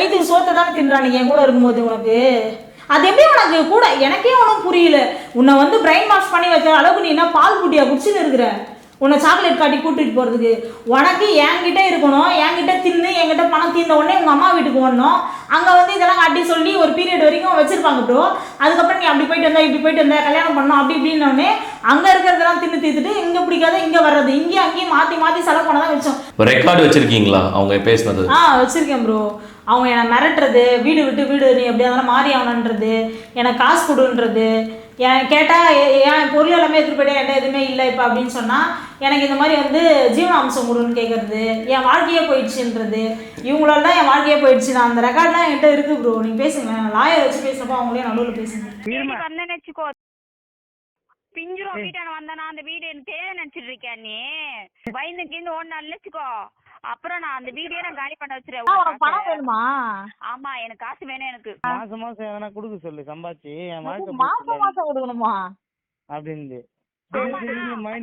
வயிற்றுக்கு சோத்தை தானே தின்றானுங்க என் கூட இருக்கும்போது உனக்கு? அது எப்படி உனக்கு கூட? எனக்கே ஒன்றும் புரியல. உன்னை வந்து பிரெயின் வாஷ் பண்ணி வைக்கிற அளவுக்கு நீ என்ன பால் குட்டியா குடிச்சுன்னு இருக்கிற? உன்னை சாக்லேட் காட்டி கூட்டிட்டு போகிறதுக்கு உனக்கு என்கிட்ட இருக்கணும். என்கிட்ட தின்னு என்கிட்ட பணம் தீர்ந்த உடனே உங்கள் அம்மா வீட்டுக்கு ஓடணும் அங்கே வந்து இதெல்லாம் காட்டி சொல்லி ஒரு பீரியட் வரைக்கும் வச்சிருப்பாங்க ப்ரோ அதுக்கப்புறம் நீ அப்படி போயிட்டு வந்தா இப்படி போயிட்டு வந்த கல்யாணம் பண்ணோம் அப்படி இப்படின்னோடனே அங்கே இருக்கிறதெல்லாம் தின்னு தீர்த்துட்டு இங்கே பிடிக்காத இங்கே வர்றது. இங்கேயும் அங்கேயும் மாற்றி மாற்றி செலவு பண்ண தான் வச்சோம். ரெக்கார்டு வச்சிருக்கீங்களா? அவங்க பேசினது. ஆ வச்சிருக்கேன் ப்ரோ அவங்க என்னை மிரட்டுறது வீடு விட்டு வீடு நீ எப்படியா இருந்தாலும் மாறி ஆகணுன்றது எனக்கு காசு கொடுன்றது. என் கேட்டால் என் பொருள் எல்லாமே எடுத்துகிட்டு போயிட்டு என்கிட்ட எதுவுமே இல்லை இப்போ அப்படின்னு சொன்னால் எனக்கு இந்த மாதிரி வந்து ஜீவனாம்சம் கொடுன்னு கேட்குறது என் வாழ்க்கையே போயிடுச்சுன்றது. இவங்களால தான் என் வாழ்க்கையே போயிடுச்சு. நான் அந்த ரெக்கார்ட்லாம் என்கிட்ட இருக்குது ப்ரோ நீங்கள் பேசுங்களேன் லாயர் வச்சு பேசுகிறப்போ அவங்களே நடுவில் பேசுங்க. பிஞ்சிரும் வீட்டான வந்தானா அந்த வீடு எனக்கு தேவை நினைச்சிட்டு இருக்கியா நீ? பயந்து கீந்து ஒன்னு வச்சுக்கோ. அப்புறம் நான் அந்த வீடியோ நான் காலி பண்ண உனக்கு பணம் வச்சிருவேன் வேணுமா? ஆமா எனக்கு காசு வேணும் எனக்கு. மாசம் மாசம் எதனா கொடுக்க சொல்லு சம்பாதிச்சு என் வாழ்க்கை மாசம் மாசம் கொடுக்கணுமா? அப்படின்னு.